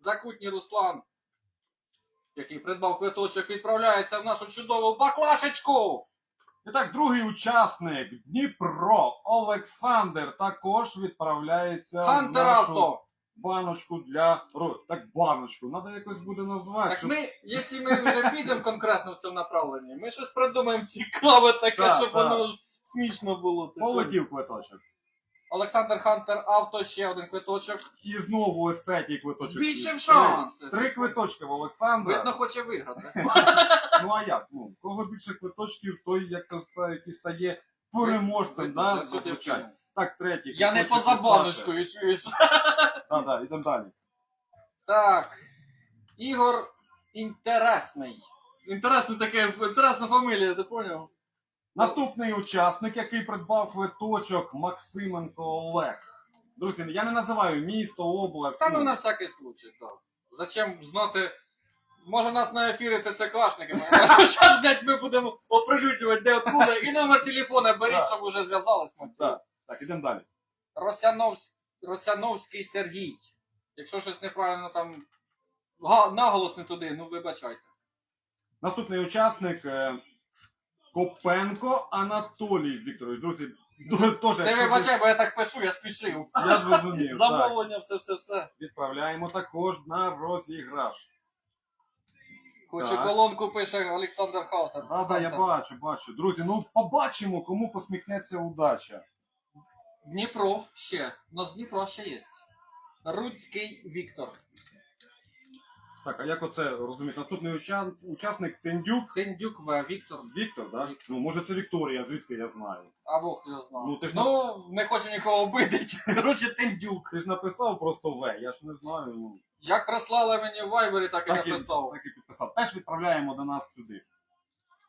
Закутній Руслан, який придбав квиточок, відправляється в нашу чудову баклашечку. І так, другий учасник Дніпро Олександр також відправляється в Хантер нашу Авто. баночку для ро- Так, баночку. Треба якось буде назвати. Так щоб- ми, якщо ми вже підемо конкретно в цьому направленні, ми щось придумаємо цікаве таке, Так, щоб так. воно ж смішно було. Таке. Полетів квиточок. Олександр Хантер Авто, ще один квиточок. І знову ось третій квиточок. Збільшив Три- шанси. Три квиточки в Олександра. Видно, хоче виграти. Ну а як? Ну, кого більше квиточків, той як який стає переможцем, да, зазвичай. Так, третій. Я не від Саші. чуєш? Так, так, ідемо далі. Так. Ігор інтересний. Інтересне таке, інтересна фамілія, ти поняв? Наступний учасник, який придбав квиточок Максименко Олег. Друзі, я не називаю місто, область. Та ну ну, на всякий случай, так. Зачем знати. Може нас на ефірі ТЦКшниками. Зараз, блядь, ми будемо оприлюднювати, де откуда, і номер телефона беріть, щоб вже зв'язались. Так, так, ідемо далі. Росяновсь... Росяновський Сергій. Якщо щось неправильно там наголос не туди, ну вибачайте. Наступний учасник Скопенко Анатолій Вікторович. Друзі, теж Ти якщо вибачай, бо я так пишу, я спішив. я зрозумів. так. Замовлення, все, все, все. Відправляємо також на розіграш. Хочу Так. колонку пише Олександр Хаутер. Так, так, я бачу, бачу. Друзі, ну побачимо, кому посміхнеться удача. Дніпро ще. У нас Дніпро ще є. Руцький Віктор. Так, а як оце розуміти? Наступний уча- учасник Тендюк Тендюк В. Віктор. Віктор, так? Віктор. Ну, може це Вікторія, звідки я знаю. Або хто його знав. Ну, ти ж Ну, не хочу нікого обидити. Коротше, Тендюк. Ти ж написав просто В, я ж не знаю. Ну, Як прислали мені в Вайбері, так так, і, написав. так і підписав. Теж відправляємо до нас сюди.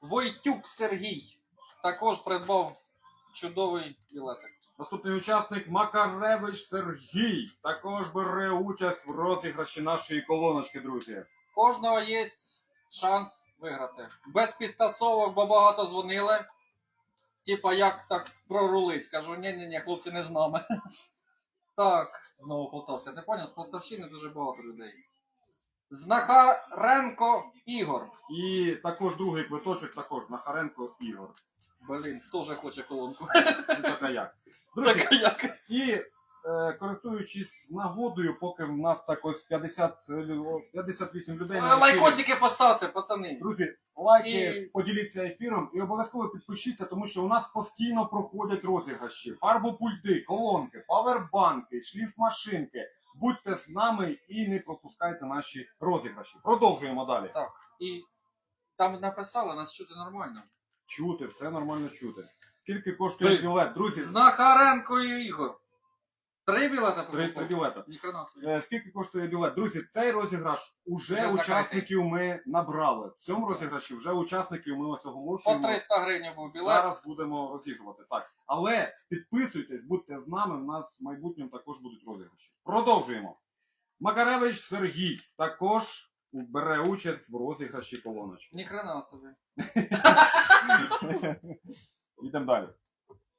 Войтюк Сергій. Також придбав чудовий білетик. Наступний учасник Макаревич Сергій також бере участь в розіграші нашої колоночки, друзі. Кожного є шанс виграти. Без підтасовок, бо багато дзвонили. Типа, як так прорулить? Кажу, ні-ні-ні, хлопці не з нами. Так, знову Полтавська. Ти поняв? З Полтавщини дуже багато людей. Знахаренко Ігор. І також другий квиточок, також Нахаренко Ігор. Блін, теж хоче колонку. Ну, така як. Друзі, Так як? І е, користуючись нагодою, поки в нас так ось 50, е, лю- 58 людей. на ефірі. Лайкосики поставте, пацани. Друзі, лайки, І- поділіться ефіром і обов'язково підпишіться, тому що у нас постійно проходять розіграші. Фарбопульти, колонки, павербанки, шліфмашинки. Будьте з нами і не пропускайте наші розіграші. Продовжуємо далі. Так, і там написали, нас чути нормально. Чути, все нормально чути. Скільки коштує Три. білет? Друзі, Знахаренко і Ігор. Три білета три, три білета. Ніхрена собі. Е, Скільки коштує білет? Друзі, цей розіграш уже, Вже учасників ми набрали. В цьому розіграші вже учасників ми ось По оголошуємо. 300 гривень був білет. Зараз будемо розігрувати. Так. Але підписуйтесь, будьте з нами. У нас в майбутньому також будуть розіграші. Продовжуємо. Макаревич Сергій також бере участь в розіграші колоночки. Ніхрена собі. Йдемо далі.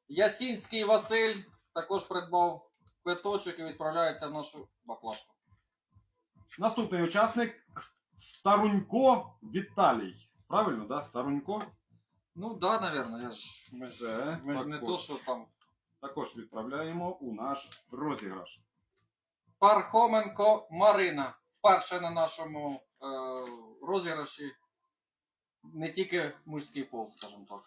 Ясінський Василь також придбав квиточок і відправляється в нашу баклажку. Наступний учасник Старунько Віталій. Правильно, да? Старунько? Ну да, напевно, я ж. Ми ж, Це ми ж не також. то, що там. Також відправляємо у наш розіграш. Пархоменко Марина. Вперше на нашому е, розіграші. Не тільки мужський пол, скажімо так.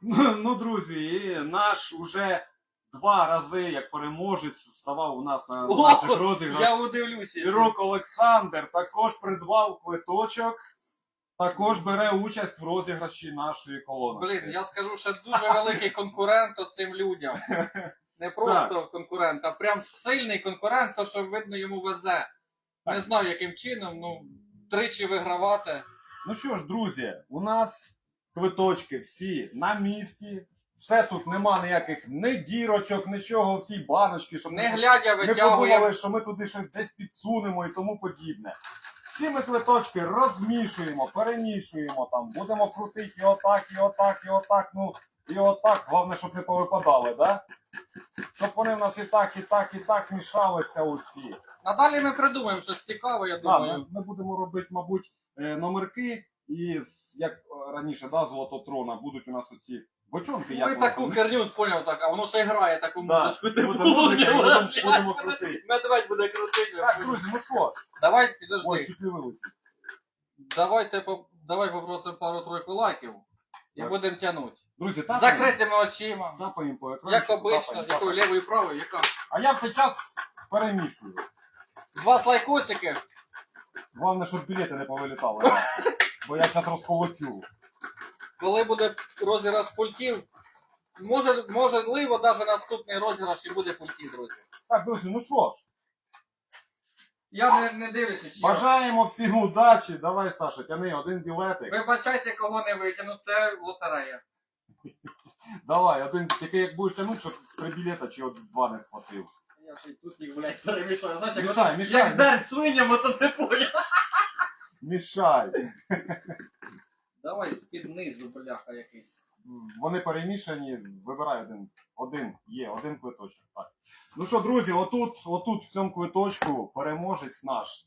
Ну, друзі, наш уже два рази як переможець вставав у нас на О, наших Я удивлюся. Ірок Олександр також придбав квиточок, також бере участь в розіграші нашої колони. Блін, я скажу, що дуже великий конкурент цим людям. Не просто конкурент, а прям сильний конкурент, то що видно йому везе. Не знаю, яким чином, ну, тричі вигравати. Ну що ж, друзі, у нас квиточки всі на місці. Все тут нема ніяких ні дірочок, нічого, всі баночки, щоб Не глядя, Ми витягуємо. подумали, що ми туди щось десь підсунемо і тому подібне. Всі ми квиточки розмішуємо, перемішуємо там, будемо крутити і отак, і отак, і отак, ну і отак. Головне, щоб не повипадали, да? Щоб вони в нас і так, і так, і так мішалися усі. Надалі ми придумаємо щось цікаве, я Да, ми, думаю. ми будемо робити, мабуть, е, номерки, і з- як е, раніше, да, Золототрона, будуть у нас оці бочонки. як Ми вони таку там? херню поняв так, а воно ще грає таку Да, музичку. ти буде музика, і будемо- будемо буде- крутити. Медведь буде крутити. Так, друзі, ну що? Давай, Ой, підожди. чуть не вилетів. Давайте по- давай попросимо пару-тройку лайків і Так. будемо тягнути. Друзі, З тапаємо, закритими очима. тапаємо по екрану. Як обично, якою лівою правою, яка. А я в цей час перемішую. З вас лайкосики. Головне, щоб білети не повилітали. Бо я зараз розколотю. Коли буде розіграш пультів, може, можливо, навіть наступний розіграш і буде пультів, друзі. Так, друзі, ну що ж, Я не, не дивлюся ще. бажаємо всім удачі. Давай, Саша, тяни один білетик. Вибачайте, кого не витягну, це лотерея. Давай, один, тільки як будеш тягнути, щоб три білета чи от два не схватив. Я ж і тут їх, блядь, перемішаю. Знаєш, як, Мішай, мішай. як дерть свинями, то ти поняв. Мішай. Давай з-під низу, бляха, якийсь. Вони перемішані, вибирай один. Один, є, один квиточок. Так. Ну що, друзі, отут, отут в цьому квиточку переможець наш.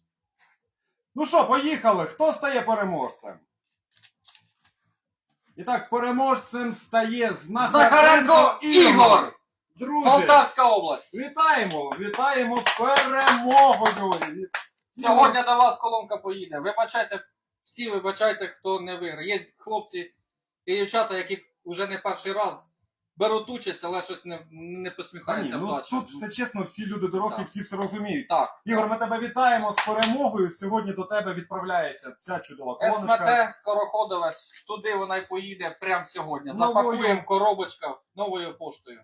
Ну що, поїхали? Хто стає переможцем? І так, переможцем стає Знахаренко Ігор! Друзі, Полтавська область. вітаємо! Вітаємо з перемогою! Сьогодні до вас колонка поїде. Вибачайте, всі вибачайте, хто не виграє. Є хлопці і дівчата, які вже не перший раз беруть участь, але щось не, не Та ні, посміхаються ну, плачуть. тут все чесно, всі люди дорослі, Так. всі все розуміють. Так, Ігор, ми тебе вітаємо з перемогою. Сьогодні до тебе відправляється ця чудова колоночка. СМТ Скороходове, туди вона й поїде прямо сьогодні. Новою. Запакуємо коробочка новою поштою.